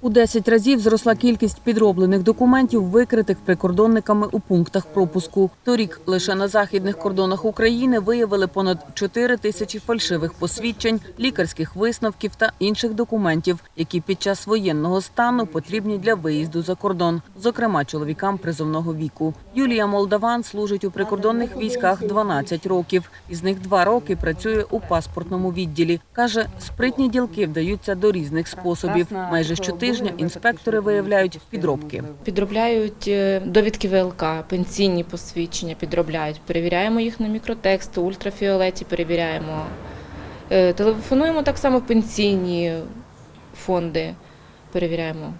У 10 разів зросла кількість підроблених документів, викритих прикордонниками у пунктах пропуску. Торік лише на західних кордонах України виявили понад 4 тисячі фальшивих посвідчень, лікарських висновків та інших документів, які під час воєнного стану потрібні для виїзду за кордон, зокрема чоловікам призовного віку. Юлія Молдаван служить у прикордонних військах 12 років. Із них два роки працює у паспортному відділі. Каже, спритні ділки вдаються до різних способів. Майже щотижня інспектори виявляють підробки. Підробляють е, довідки ВЛК, пенсійні посвідчення підробляють. Перевіряємо їх на мікротекст, ультрафіолеті перевіряємо. Е, Телефонуємо так само пенсійні фонди, перевіряємо.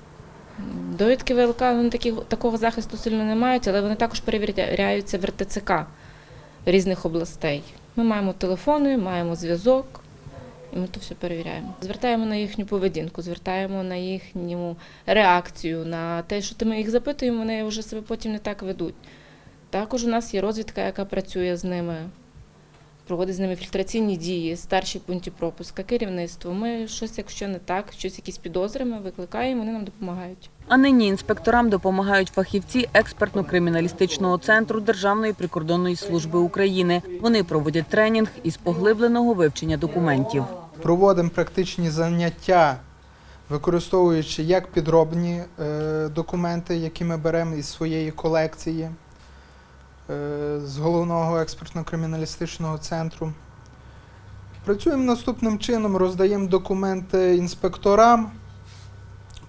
Довідки ВЛК вони такі, такого захисту сильно не мають, але вони також перевіряються в РТЦК різних областей. Ми маємо телефони, маємо зв'язок. І ми то все перевіряємо. Звертаємо на їхню поведінку, звертаємо на їхню реакцію, на те, що ми їх запитуємо, вони вже себе потім не так ведуть. Також у нас є розвідка, яка працює з ними, проводить з ними фільтраційні дії, старші пункті пропуска, керівництво. Ми щось, якщо не так, щось якісь підозри, ми викликаємо, вони нам допомагають. А нині інспекторам допомагають фахівці експертно-криміналістичного центру Державної прикордонної служби України. Вони проводять тренінг із поглибленого вивчення документів. Проводимо практичні заняття, використовуючи як підробні е, документи, які ми беремо із своєї колекції е, з головного експертно-криміналістичного центру. Працюємо наступним чином, роздаємо документи інспекторам.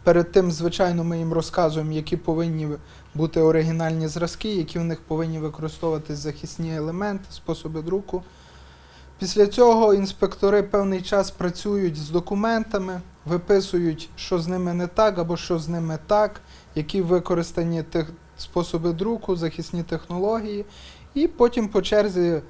Перед тим, звичайно, ми їм розказуємо, які повинні бути оригінальні зразки, які в них повинні використовуватись захисні елементи, способи друку. Після цього інспектори певний час працюють з документами, виписують, що з ними не так або що з ними так, які використані тех... способи друку, захисні технології, і потім по черзі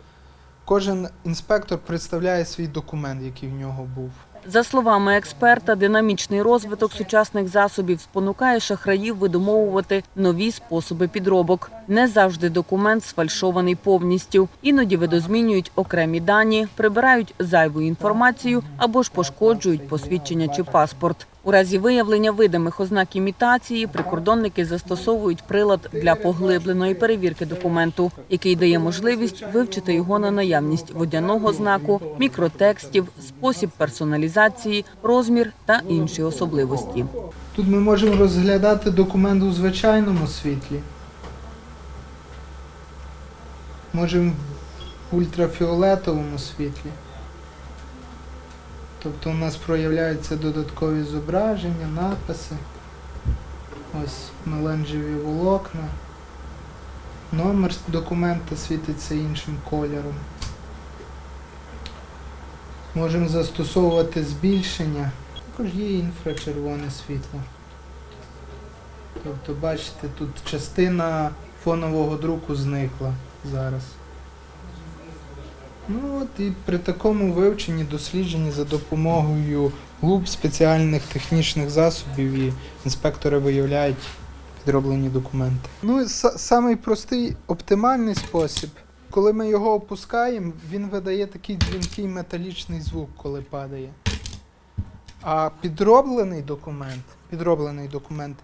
кожен інспектор представляє свій документ, який в нього був. За словами експерта, динамічний розвиток сучасних засобів спонукає шахраїв видумовувати нові способи підробок. Не завжди документ сфальшований повністю. Іноді видозмінюють окремі дані, прибирають зайву інформацію або ж пошкоджують посвідчення чи паспорт. У разі виявлення видимих ознак імітації прикордонники застосовують прилад для поглибленої перевірки документу, який дає можливість вивчити його на наявність водяного знаку, мікротекстів, спосіб персоналізації, розмір та інші особливості. Тут ми можемо розглядати документ у звичайному світлі. Можемо в ультрафіолетовому світлі. Тобто у нас проявляються додаткові зображення, написи. Ось меланжеві волокна. Номер документа світиться іншим кольором. Можемо застосовувати збільшення. Також є інфрачервоне світло. Тобто, бачите, тут частина фонового друку зникла зараз. Ну от і при такому вивченні, дослідженні за допомогою глуб спеціальних технічних засобів і інспектори виявляють підроблені документи. Ну і са- самий простий оптимальний спосіб, коли ми його опускаємо, він видає такий дзвінкий металічний звук, коли падає. А підроблений документ, підроблений документ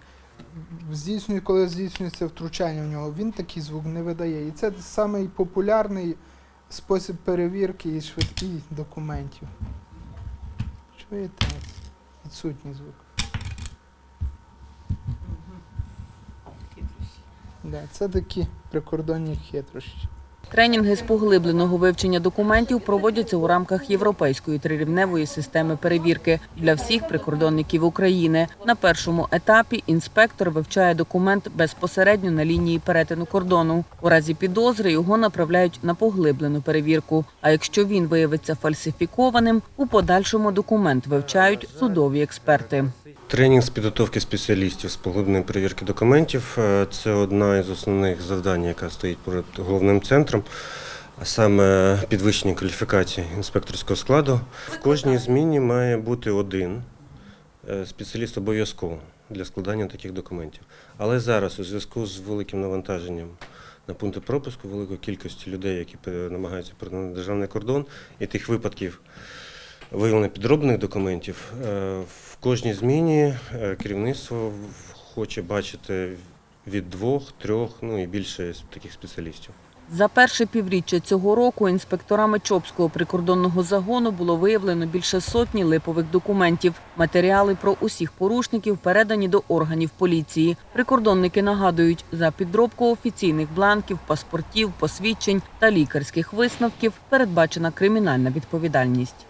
здійснює, коли здійснюється втручання в нього, він такий звук не видає. І це самий популярний спосіб перевірки і швидкий документів. Чуєте? Відсутній звук. Да, це такі прикордонні хитрощі. Тренінги з поглибленого вивчення документів проводяться у рамках європейської трирівневої системи перевірки для всіх прикордонників України. На першому етапі інспектор вивчає документ безпосередньо на лінії перетину кордону. У разі підозри його направляють на поглиблену перевірку. А якщо він виявиться фальсифікованим, у подальшому документ вивчають судові експерти. Тренінг з підготовки спеціалістів з поглибленої перевірки документів е, це одна із основних завдань, яка стоїть перед головним центром, а саме підвищення кваліфікації інспекторського складу. В кожній зміні має бути один е, спеціаліст обов'язково для складання таких документів. Але зараз, у зв'язку з великим навантаженням на пункти пропуску, великої кількості людей, які пе- намагаються перетнути державний кордон, і тих випадків виявлення підроблених документів. Е, В кожній зміні е, керівництво хоче бачити від двох, трьох, ну і більше таких спеціалістів. За перше півріччя цього року інспекторами Чопського прикордонного загону було виявлено більше сотні липових документів. Матеріали про усіх порушників передані до органів поліції. Прикордонники нагадують, за підробку офіційних бланків, паспортів, посвідчень та лікарських висновків передбачена кримінальна відповідальність.